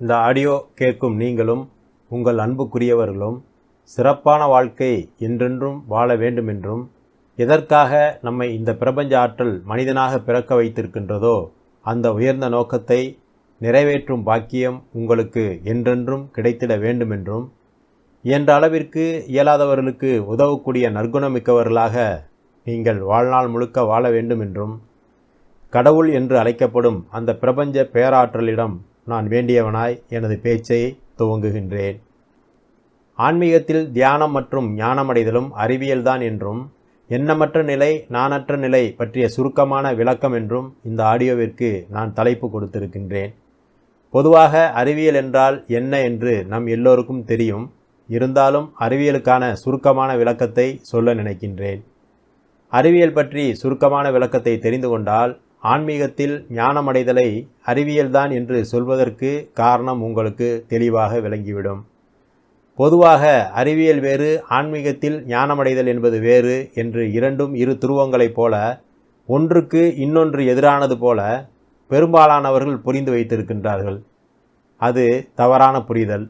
இந்த ஆடியோ கேட்கும் நீங்களும் உங்கள் அன்புக்குரியவர்களும் சிறப்பான வாழ்க்கை என்றென்றும் வாழ வேண்டுமென்றும் எதற்காக நம்மை இந்த பிரபஞ்ச ஆற்றல் மனிதனாக பிறக்க வைத்திருக்கின்றதோ அந்த உயர்ந்த நோக்கத்தை நிறைவேற்றும் பாக்கியம் உங்களுக்கு என்றென்றும் கிடைத்திட வேண்டுமென்றும் இயன்ற அளவிற்கு இயலாதவர்களுக்கு உதவக்கூடிய நற்குணமிக்கவர்களாக நீங்கள் வாழ்நாள் முழுக்க வாழ வேண்டுமென்றும் கடவுள் என்று அழைக்கப்படும் அந்த பிரபஞ்ச பேராற்றலிடம் நான் வேண்டியவனாய் எனது பேச்சை துவங்குகின்றேன். ஆன்மீகத்தில் தியானம் மற்றும் ஞானமடைதலும் அறிவியல்தான் என்றும் எண்ணமற்ற நிலை நானற்ற நிலை பற்றிய சுருக்கமான விளக்கம் என்றும் இந்த ஆடியோவிற்கு நான் தலைப்பு கொடுத்திருக்கின்றேன். பொதுவாக அறிவியல் என்றால் என்ன என்று நம் எல்லோருக்கும் தெரியும். இருந்தாலும் அறிவியலுக்கான சுருக்கமான விளக்கத்தை சொல்ல நினைக்கின்றேன். அறிவியல் பற்றி சுருக்கமான விளக்கத்தை தெரிந்து கொண்டால் ஆன்மீகத்தில் ஞானமடைதலை அறிவியல்தான் என்று சொல்வதற்கு காரணம் உங்களுக்கு தெளிவாக விளங்கிவிடும். பொதுவாக அறிவியல் வேறு ஆன்மீகத்தில் ஞானமடைதல் என்பது வேறு என்று இரண்டும் இரு துருவங்களைப் போல ஒன்றுக்கு இன்னொன்று எதிரானது போல பெரும்பாலானவர்கள் புரிந்து வைத்திருக்கின்றார்கள். அது தவறான புரிதல்.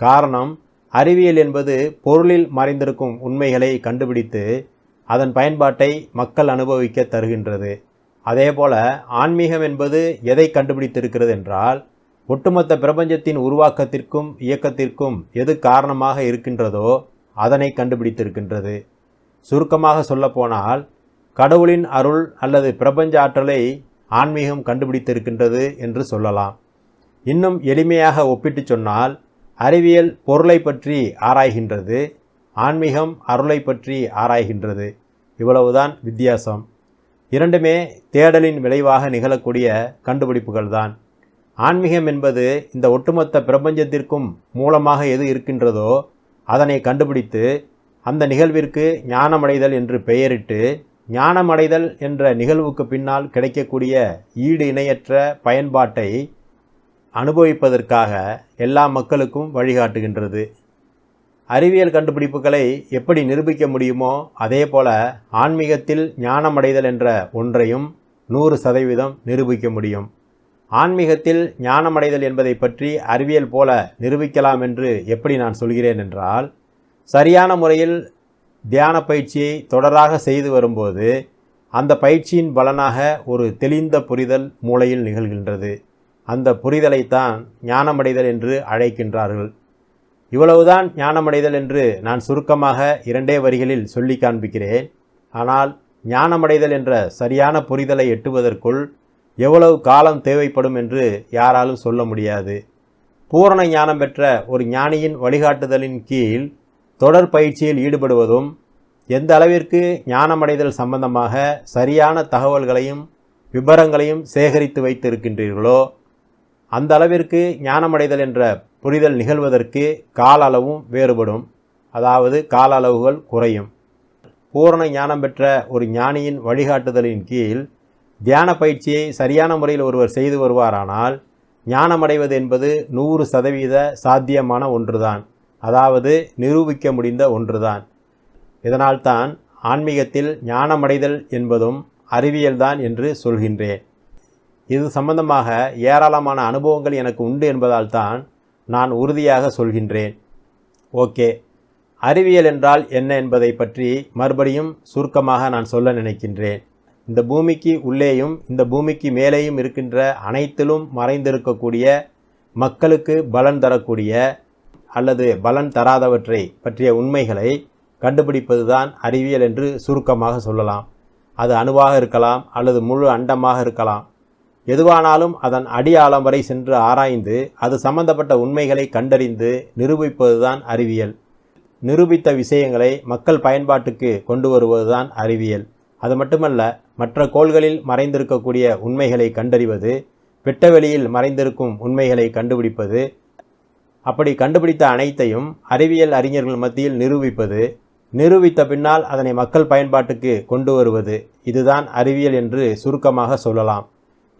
காரணம் அறிவியல் என்பது பொருளில் மறைந்திருக்கும் உண்மைகளை கண்டுபிடித்து அதன் பயன்பாட்டை மக்கள் அனுபவிக்க தருகின்றது. அதேபோல ஆன்மீகம் என்பது எதை கண்டுபிடித்திருக்கிறது என்றால் ஒட்டுமொத்த பிரபஞ்சத்தின் உருவாக்கத்திற்கும் இயக்கத்திற்கும் எது காரணமாக இருக்கின்றதோ அதனை கண்டுபிடித்திருக்கின்றது. சுருக்கமாக சொல்லப்போனால் கடவுளின் அருள் அல்லது பிரபஞ்ச ஆற்றலை ஆன்மீகம் கண்டுபிடித்திருக்கின்றது என்று சொல்லலாம். இன்னும் எளிமையாக ஒப்பிட்டு சொன்னால் அறிவியல் பொருளை பற்றி ஆராய்கின்றது ஆன்மீகம் அருளை பற்றி ஆராய்கின்றது. இவ்வளவுதான் வித்தியாசம். இரண்டுமே தேடலின் விளைவாக நிகழக்கூடிய கண்டுபிடிப்புகள்தான். ஆன்மீகம் என்பது இந்த ஒட்டுமொத்த பிரபஞ்சத்திற்கும் மூலமாக எது இருக்கின்றதோ அதனை கண்டுபிடித்து அந்த நிகழ்விற்கு ஞானமடைதல் என்று பெயரிட்டு ஞானமடைதல் என்ற நிகழ்வுக்கு பின்னால் கிடைக்கக்கூடிய ஈடு இணையற்ற பயன்பாட்டை அனுபவிப்பதற்காக எல்லா மக்களுக்கும் வழிகாட்டுகின்றது. அறிவியல் கண்டுபிடிப்புகளை எப்படி நிரூபிக்க முடியுமோ அதே போல ஆன்மீகத்தில் ஞானமடைதல் என்ற ஒன்றையும் நூறு சதவீதம் நிரூபிக்க முடியும். ஆன்மீகத்தில் ஞானமடைதல் என்பதை பற்றி அறிவியல் போல நிரூபிக்கலாம் என்று எப்படி நான் சொல்கிறேன் என்றால் சரியான முறையில் தியான பயிற்சியை தொடராக செய்து வரும்போது அந்த பயிற்சியின் பலனாக ஒரு தெளிந்த புரிதல் மூளையில் நிகழ்கின்றது. அந்த புரிதலைத்தான் ஞானமடைதல் என்று அழைக்கின்றார்கள். இவ்வளவுதான் ஞானமடைதல் என்று நான் சுருக்கமாக இரண்டே வரிகளில் சொல்லி காண்பிக்கிறேன். ஆனால் ஞானமடைதல் என்ற சரியான புரிதலை எட்டுவதற்குள் எவ்வளவு காலம் தேவைப்படும் என்று யாராலும் சொல்ல முடியாது. பூரண ஞானம் பெற்ற ஒரு ஞானியின் வழிகாட்டுதலின் கீழ் தொடர் பயிற்சியில் ஈடுபடுவதும் எந்த அளவிற்கு ஞானமடைதல் சம்பந்தமாக சரியான தகவல்களையும் விபரங்களையும் சேகரித்து வைத்திருக்கின்றீர்களோ அந்த அளவிற்கு ஞானமடைதல் என்ற புரிதல் நிகழ்வதற்கு கால அளவும் வேறுபடும். அதாவது கால அளவுகள் குறையும். பூரண ஞானம் பெற்ற ஒரு ஞானியின் வழிகாட்டுதலின் கீழ் தியான பயிற்சியை சரியான முறையில் ஒருவர் செய்து வருவாரானால் ஞானமடைவது என்பது நூறு சதவீத சாத்தியமான ஒன்றுதான். அதாவது நிரூபிக்க முடிந்த ஒன்றுதான். இதனால்தான் ஆன்மீகத்தில் ஞானமடைதல் என்பதும் அறிவியல்தான் என்று சொல்கின்றேன். இது சம்பந்தமாக ஏராளமான அனுபவங்கள் எனக்கு உண்டு என்பதால் தான் நான் உறுதியாக சொல்கின்றேன். ஓகே. அறிவியல் என்றால் என்ன என்பதை பற்றி மறுபடியும் சுருக்கமாக நான் சொல்ல நினைக்கின்றேன். இந்த பூமிக்கு உள்ளேயும் இந்த பூமிக்கு மேலேயும் இருக்கின்ற அனைத்திலும் மறைந்திருக்கக்கூடிய மக்களுக்கு பலன் தரக்கூடிய அல்லது பலன் தராதவற்றை பற்றிய உண்மைகளை கண்டுபிடிப்பதுதான் அறிவியல் என்று சுருக்கமாக சொல்லலாம். அது அணுவாக இருக்கலாம் அல்லது முழு அண்டமாக இருக்கலாம். எதுவானாலும் அதன் அடியாழம் வரை சென்று ஆராய்ந்து அது சம்பந்தப்பட்ட உண்மைகளை கண்டறிந்து நிரூபிப்பதுதான் அறிவியல். நிரூபித்த விஷயங்களை மக்கள் பயன்பாட்டுக்கு கொண்டு வருவதுதான் அறிவியல். அது மட்டுமல்ல மற்ற கோள்களில் மறைந்திருக்கக்கூடிய உண்மைகளை கண்டறிவது வெட்டவெளியில் மறைந்திருக்கும் உண்மைகளை கண்டுபிடிப்பது அப்படி கண்டுபிடித்த அனைத்தையும் அறிவியல் அறிஞர்கள் மத்தியில் நிரூபிப்பது நிரூபித்த பின்னால் அதனை மக்கள் பயன்பாட்டுக்கு கொண்டு வருவது இதுதான் அறிவியல் என்று சுருக்கமாக சொல்லலாம்.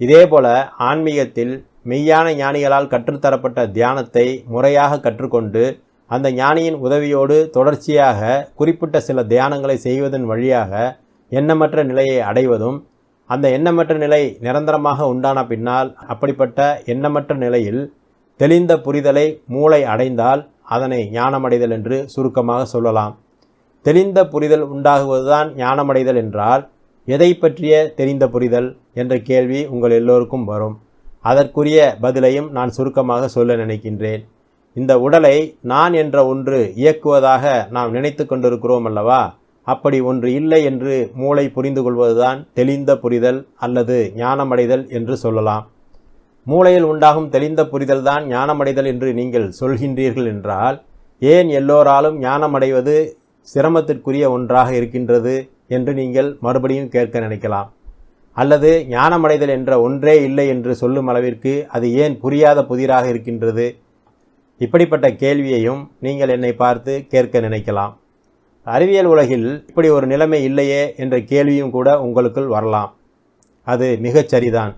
இதேபோல ஆன்மீகத்தில் மெய்யான ஞானிகளால் கற்றுத்தரப்பட்ட தியானத்தை முறையாக கற்றுக்கொண்டு அந்த ஞானியின் உதவியோடு தொடர்ச்சியாக குறிப்பிட்ட சில தியானங்களை செய்வதன் வழியாக எண்ணமற்ற நிலையை அடைவதும் அந்த எண்ணமற்ற நிலை நிரந்தரமாக உண்டான பின்னால் அப்படிப்பட்ட எண்ணமற்ற நிலையில் தெளிந்த புரிதலை மூளை அடைந்தால் அதனை ஞானமடைதல் என்று சுருக்கமாக சொல்லலாம். தெளிந்த புரிதல் உண்டாகுவதுதான் ஞானமடைதல் என்றால் எதை பற்றிய தெரிந்த புரிதல் என்ற கேள்வி உங்கள் எல்லோருக்கும் வரும். அதற்குரிய பதிலையும் நான் சுருக்கமாக சொல்ல நினைக்கின்றேன். இந்த உடலை நான் என்ற ஒன்று இயக்குவதாக நாம் நினைத்து கொண்டிருக்கிறோம் அல்லவா? அப்படி ஒன்று இல்லை என்று மூளை புரிந்து கொள்வதுதான் தெளிந்த புரிதல் அல்லது ஞானமடைதல் என்று சொல்லலாம். மூளையில் உண்டாகும் தெளிந்த புரிதல்தான் ஞானமடைதல் என்று நீங்கள் சொல்கின்றீர்கள் என்றால் ஏன் எல்லோராலும் ஞானமடைவது சிரமத்திற்குரிய ஒன்றாக இருக்கின்றது? என்று நீங்கள் மறுபடியும் கேட்க நினைக்கலாம். அல்லது ஞானமடைதல் என்ற ஒன்றே இல்லை என்று சொல்லும் அளவிற்கு அது ஏன் புரியாத புதிராக இருக்கின்றது? இப்படிப்பட்ட கேள்வியையும் நீங்கள் என்னை பார்த்து கேட்க நினைக்கலாம். அறிவியல் உலகில் இப்படி ஒரு நிலைமை இல்லையே என்ற கேள்வியும் கூட உங்களுக்குள் வரலாம். அது மிகச்சரிதான்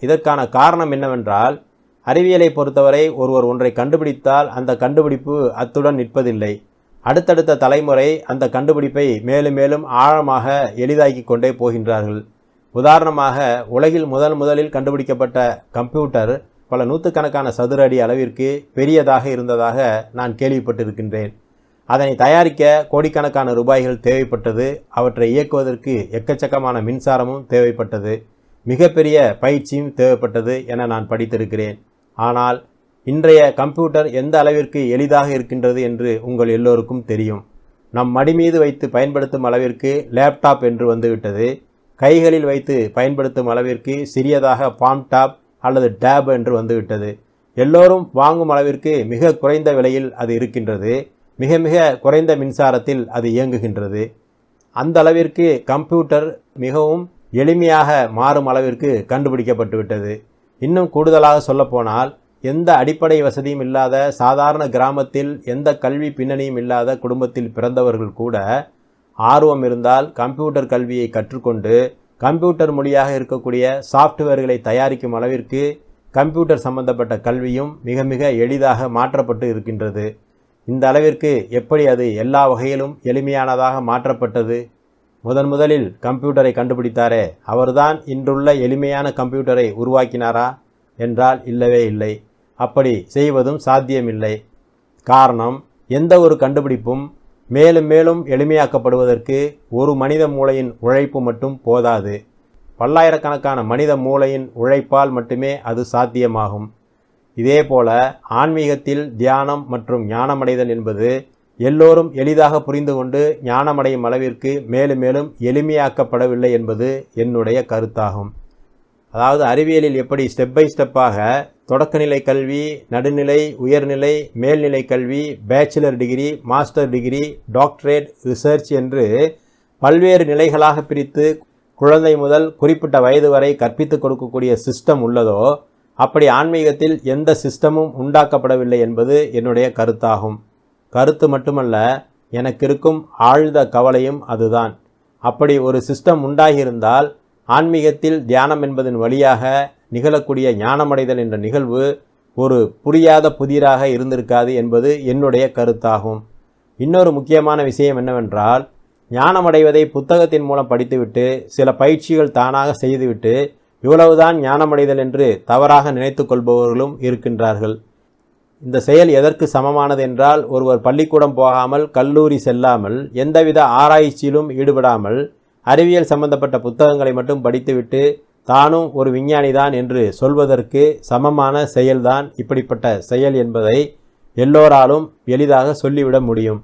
இதற்கான காரணம் என்னவென்றால் அறிவியலை பொறுத்தவரை ஒருவர் ஒன்றை கண்டுபிடித்தால் அந்த கண்டுபிடிப்பு அத்துடன் நிற்பதில்லை. அடுத்தடுத்த தலைமுறை அந்த கண்டுபிடிப்பை மேலும் மேலும் ஆழமாக எளிதாக்கி கொண்டே போகின்றார்கள். உதாரணமாக உலகில் முதல் முதலில் கண்டுபிடிக்கப்பட்ட கம்ப்யூட்டர் பல நூற்றுக்கணக்கான சதுர அடி அளவிற்கு பெரியதாக இருந்ததாக நான் கேள்விப்பட்டிருக்கின்றேன். அதனை தயாரிக்க கோடிக்கணக்கான ரூபாய்கள் தேவைப்பட்டது. அவற்றை இயக்குவதற்கு எக்கச்சக்கமான மின்சாரமும் தேவைப்பட்டது. மிகப்பெரிய பயிற்சியும் தேவைப்பட்டது என நான் படித்திருக்கிறேன். ஆனால் இன்றைய கம்ப்யூட்டர் எந்த அளவிற்கு எளிதாக இருக்கின்றது என்று உங்கள் எல்லோருக்கும் தெரியும். நம் மடி மீது வைத்து பயன்படுத்தும் அளவிற்கு லேப்டாப் என்று வந்துவிட்டது. கைகளில் வைத்து பயன்படுத்தும் அளவிற்கு சிறியதாக பாம் டாப் அல்லது டேப் என்று வந்துவிட்டது. எல்லோரும் வாங்கும் அளவிற்கு மிக குறைந்த விலையில் அது இருக்கின்றது. மிக மிக குறைந்த மின்சாரத்தில் அது இயங்குகின்றது. அந்த அளவிற்கு கம்ப்யூட்டர் மிகவும் எளிமையாக மாறும் அளவிற்கு கண்டுபிடிக்கப்பட்டு விட்டது இன்னும் கூடுதலாக சொல்லப்போனால் எந்த அடிப்படை வசதியும் இல்லாத சாதாரண கிராமத்தில் எந்த கல்வி பின்னணியும் இல்லாத குடும்பத்தில் பிறந்தவர்கள் கூட ஆர்வம் இருந்தால் கம்ப்யூட்டர் கல்வியை கற்றுக்கொண்டு கம்ப்யூட்டர் மொழியாக இருக்கக்கூடிய சாஃப்ட்வேர்களை தயாரிக்கும் அளவிற்கு கம்ப்யூட்டர் சம்பந்தப்பட்ட கல்வியும் மிக மிக எளிதாக மாற்றப்பட்டு இருக்கின்றது. இந்த அளவிற்கு எப்படி அது எல்லா வகையிலும் எளிமையானதாக மாற்றப்பட்டது? முதன் முதலில் கம்ப்யூட்டரை கண்டுபிடித்தாரே அவர்தான் இன்றுள்ள எளிமையான கம்ப்யூட்டரை உருவாக்கினாரா? என்றால் இல்லவே இல்லை. அப்படி செய்வதும் சாத்தியமில்லை. காரணம் எந்த ஒரு கண்டுபிடிப்பும் மேலும் மேலும் எளிமையாக்கப்படுவதற்கு ஒரு மனித மூளையின் உழைப்பு மட்டும் போதாது. பல்லாயிரக்கணக்கான மனித மூளையின் உழைப்பால் மட்டுமே அது சாத்தியமாகும். இதேபோல ஆன்மீகத்தில் தியானம் மற்றும் ஞானமடைதல் என்பது எல்லோரும் எளிதாக புரிந்து கொண்டு ஞானமடையும் அளவிற்கு மேலும் மேலும் எளிமையாக்கப்படவில்லை என்பது என்னுடைய கருத்தாகும். அதாவது அறிவியலில் எப்படி ஸ்டெப் பை ஸ்டெப்பாக தொடக்கநிலை கல்வி நடுநிலை உயர்நிலை மேல்நிலை கல்வி bachelor degree master degree doctorate research என்று பல்வேறு நிலைகளாக பிரித்து குழந்தை முதல் குறிப்பிட்ட வயது வரை கற்பித்துக் கொடுக்கக்கூடிய சிஸ்டம் உள்ளதோ அப்படி ஆன்மீகத்தில் எந்த சிஸ்டமும் உண்டாக்கப்படவில்லை என்பது என்னுடைய கருத்தாகும். கருத்து மட்டுமல்ல எனக்கு இருக்கும் ஆழ்ந்த கவலையும் அதுதான். அப்படி ஒரு சிஸ்டம் உண்டாகியிருந்தால் ஆன்மீகத்தில் தியானம் என்பதன் வழியாக நிகழக்கூடிய ஞானமடைதல் என்ற நிகழ்வு ஒரு புரியாத புதிராக இருந்திருக்காது என்பது என்னுடைய கருத்தாகும். இன்னொரு முக்கியமான விஷயம் என்னவென்றால் ஞானமடைவதை புத்தகத்தின் மூலம் படித்துவிட்டு சில பயிற்சிகள் தானாக செய்துவிட்டு இவ்வளவுதான் ஞானமடைதல் என்று தவறாக நினைத்து கொள்பவர்களும் இருக்கின்றார்கள். இந்த செயல் எதற்கு சமமானது என்றால் ஒருவர் பள்ளிக்கூடம் போகாமல் கல்லூரி செல்லாமல் எந்தவித ஆராய்ச்சியிலும் ஈடுபடாமல் அறிவியல் சம்பந்தப்பட்ட புத்தகங்களை மட்டும் படித்துவிட்டு தானும் ஒரு விஞ்ஞானிதான் என்று சொல்வதற்கு சமமான செயல்தான் இப்படிப்பட்ட செயல் என்பதை எல்லோராலும் எளிதாக சொல்லிவிட முடியும்.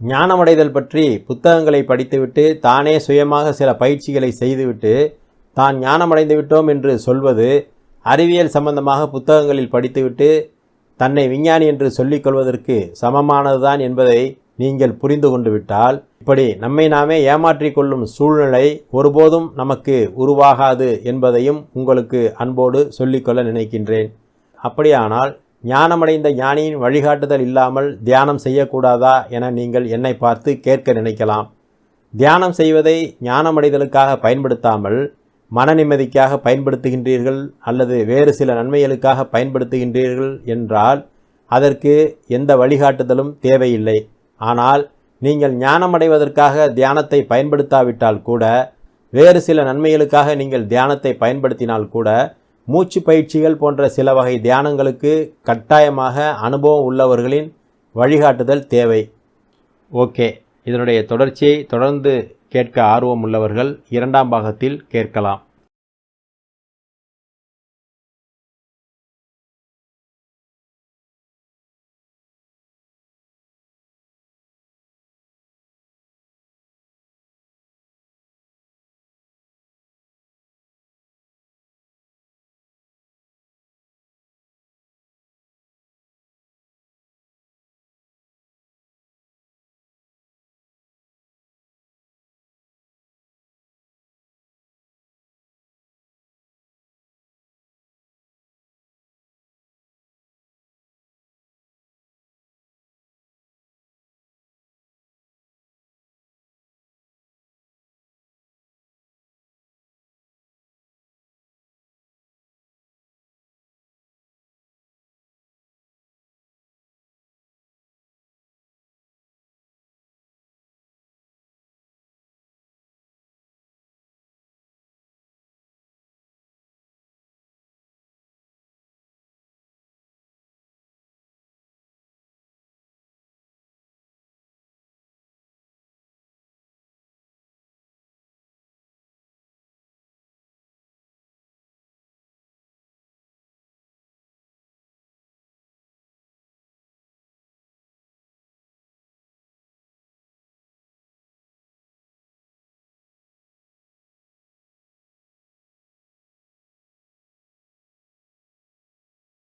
ஞானமடைதல் பற்றி புத்தகங்களை படித்துவிட்டு தானே சுயமாக சில பயிற்சிகளை செய்துவிட்டு தான் ஞானமடைந்து விட்டோம் என்று சொல்வது அறிவியல் சம்பந்தமாக புத்தகங்களில் படித்துவிட்டு தன்னை விஞ்ஞானி என்று சொல்லிக்கொள்வதற்கு சமமானதுதான் என்பதை நீங்கள் புரிந்து கொண்டு விட்டால் இப்படி நம்மை நாமே ஏமாற்றிக் கொள்ளும் சூழ்நிலை ஒருபோதும் நமக்கு உருவாகாது என்பதையும் உங்களுக்கு அன்போடு சொல்லிக்கொள்ள நினைக்கின்றேன். அப்படியானால் ஞானமடைந்த ஞானியின் வழிகாட்டுதல் இல்லாமல் தியானம் செய்யக்கூடாதா என நீங்கள் என்னை பார்த்து கேட்க நினைக்கலாம். தியானம் செய்வதை ஞானமடைதலுக்காக பயன்படுத்தாமல் மன நிம்மதிக்காக பயன்படுத்துகின்றீர்கள் அல்லது வேறு சில நன்மைகளுக்காக பயன்படுத்துகின்றீர்கள் என்றால் அதற்கு எந்த வழிகாட்டுதலும் தேவையில்லை. ஆனால் நீங்கள் ஞானமடைவதற்காக தியானத்தை பயன்படுத்தாவிட்டால் கூட வேறு சில நன்மைகளுக்காக நீங்கள் தியானத்தை பயன்படுத்தினால் கூட மூச்சு பயிற்சிகள் போன்ற சில வகை தியானங்களுக்கு கட்டாயமாக அனுபவம் உள்ளவர்களின் வழிகாட்டுதல் தேவை. ஓகே. இதனுடைய தொடர்ச்சியை தொடர்ந்து கேட்க ஆர்வம் உள்ளவர்கள் இரண்டாம் பாகத்தில் கேட்கலாம்.